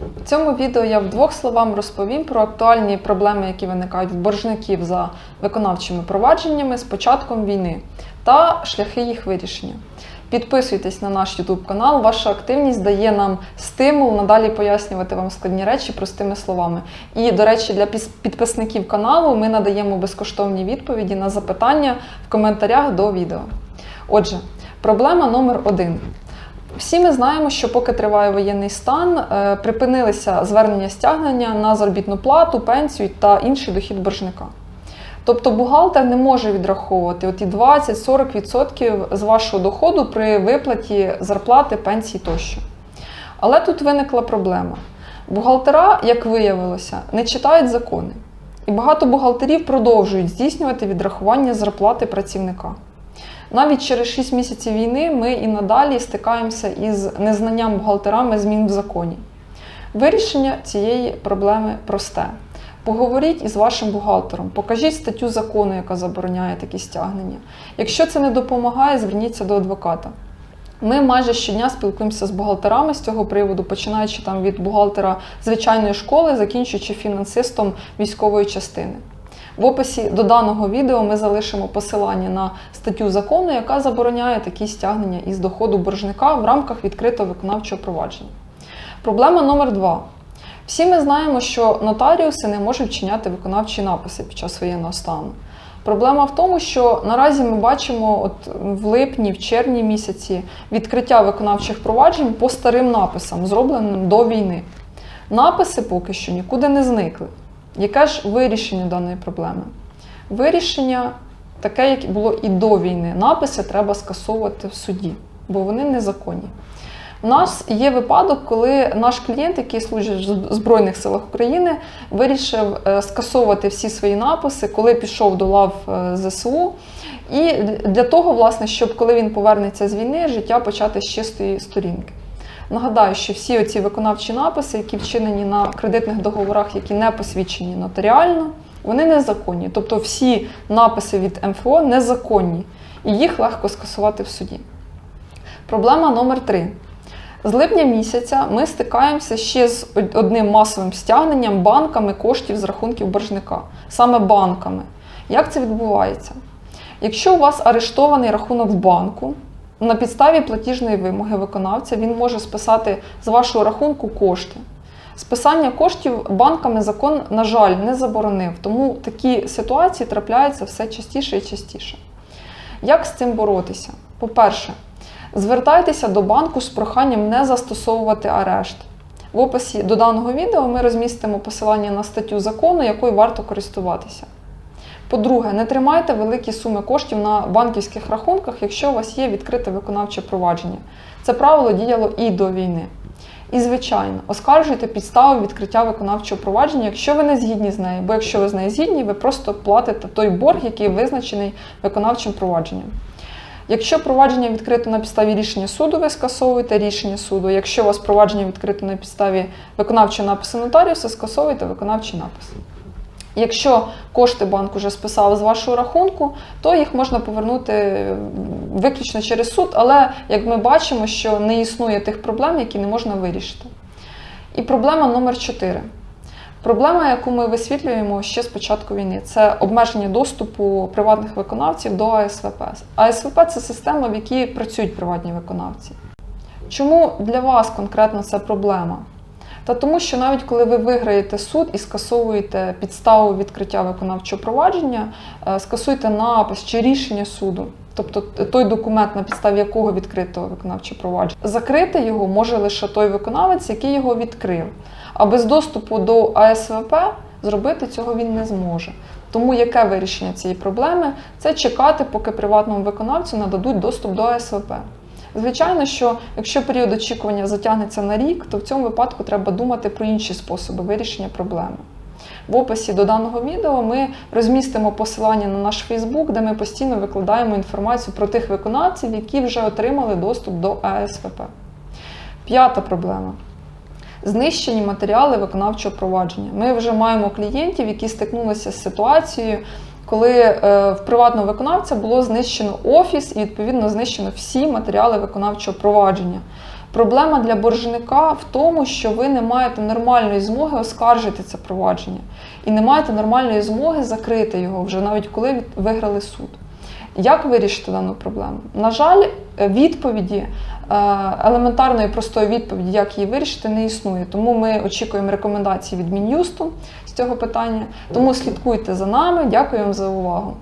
В цьому відео я в двох словах розповім про актуальні проблеми, які виникають в боржників за виконавчими провадженнями з початком війни та шляхи їх вирішення. Підписуйтесь на наш YouTube канал. Ваша активність дає нам стимул надалі пояснювати вам складні речі простими словами. І, до речі, для підписників каналу ми надаємо безкоштовні відповіді на запитання в коментарях до відео. Отже, проблема номер один. Всі ми знаємо, що поки триває воєнний стан, е, припинилися звернення стягнення на заробітну плату, пенсію та інший дохід боржника. Тобто бухгалтер не може відраховувати оті 20-40% з вашого доходу при виплаті зарплати, пенсії тощо. Але тут виникла проблема. Бухгалтера, як виявилося, не читають закони. І багато бухгалтерів продовжують здійснювати відрахування зарплати працівника. Навіть через 6 місяців війни ми і надалі стикаємося із незнанням бухгалтерами змін в законі. Вирішення цієї проблеми просте. Поговоріть із вашим бухгалтером, покажіть статтю закону, яка забороняє такі стягнення. Якщо це не допомагає, зверніться до адвоката. Ми майже щодня спілкуємося з бухгалтерами з цього приводу, починаючи там від бухгалтера звичайної школи, закінчуючи фінансистом військової частини. В описі до даного відео ми залишимо посилання на статтю закону, яка забороняє такі стягнення із доходу боржника в рамках відкритого виконавчого провадження. Проблема номер два. Всі ми знаємо, що нотаріуси не можуть вчиняти виконавчі написи під час воєнного стану. Проблема в тому, що наразі ми бачимо от в липні, в червні місяці відкриття виконавчих проваджень по старим написам, зробленим до війни. Написи поки що нікуди не зникли. Яке ж вирішення даної проблеми? Вирішення таке, як було і до війни. Написи треба скасовувати в суді, бо вони незаконні. У нас є випадок, коли наш клієнт, який служить в Збройних силах України, вирішив е, скасовувати всі свої написи, коли пішов до лав е, ЗСУ. І для того, власне, щоб коли він повернеться з війни, життя почати з чистої сторінки. Нагадаю, що всі оці виконавчі написи, які вчинені на кредитних договорах, які не посвідчені нотаріально, вони незаконні. Тобто всі написи від МФО незаконні, і їх легко скасувати в суді. Проблема номер три. З липня місяця ми стикаємося ще з одним масовим стягненням банками коштів з рахунків боржника, саме банками. Як це відбувається? Якщо у вас арештований рахунок в банку, на підставі платіжної вимоги виконавця він може списати з вашого рахунку кошти. Списання коштів банками закон, на жаль, не заборонив, тому такі ситуації трапляються все частіше і частіше. Як з цим боротися? По-перше, звертайтеся до банку з проханням не застосовувати арешт. В описі до даного відео ми розмістимо посилання на статтю закону, якою варто користуватися. По-друге, не тримайте великі суми коштів на банківських рахунках, якщо у вас є відкрите виконавче провадження. Це правило діяло і до війни. І, звичайно, оскаржуйте підставу відкриття виконавчого провадження, якщо ви не згідні з нею, бо якщо ви з нею згідні, ви просто платите той борг, який визначений виконавчим провадженням. Якщо провадження відкрито на підставі рішення суду, ви скасовуєте рішення суду. Якщо у вас провадження відкрито на підставі виконавчого напису нотаріуса, скасовуєте виконавчий напис. Якщо кошти банк уже списав з вашого рахунку, то їх можна повернути виключно через суд, але як ми бачимо, що не існує тих проблем, які не можна вирішити. І проблема номер 4. Проблема, яку ми висвітлюємо ще з початку війни, це обмеження доступу приватних виконавців до АСВП. АСВП це система, в якій працюють приватні виконавці. Чому для вас конкретно це проблема? Та тому, що навіть коли ви виграєте суд і скасовуєте підставу відкриття виконавчого провадження, е, скасуйте напис чи рішення суду, тобто той документ, на підставі якого відкрито виконавче провадження, закрити його може лише той виконавець, який його відкрив. А без доступу до АСВП зробити цього він не зможе. Тому яке вирішення цієї проблеми це чекати, поки приватному виконавцю нададуть доступ до АСВП. Звичайно, що якщо період очікування затягнеться на рік, то в цьому випадку треба думати про інші способи вирішення проблеми. В описі до даного відео ми розмістимо посилання на наш Фейсбук, де ми постійно викладаємо інформацію про тих виконавців, які вже отримали доступ до АСВП. П'ята проблема. Знищені матеріали виконавчого провадження. Ми вже маємо клієнтів, які стикнулися з ситуацією, коли е, в приватного виконавця було знищено офіс і відповідно знищено всі матеріали виконавчого провадження. Проблема для боржника в тому, що ви не маєте нормальної змоги оскаржити це провадження і не маєте нормальної змоги закрити його вже навіть коли виграли суд. Як вирішити дану проблему? На жаль, відповіді, е, елементарної простої відповіді, як її вирішити, не існує. Тому ми очікуємо рекомендацій від Мін'юсту з цього питання. Тому слідкуйте за нами. Дякую вам за увагу.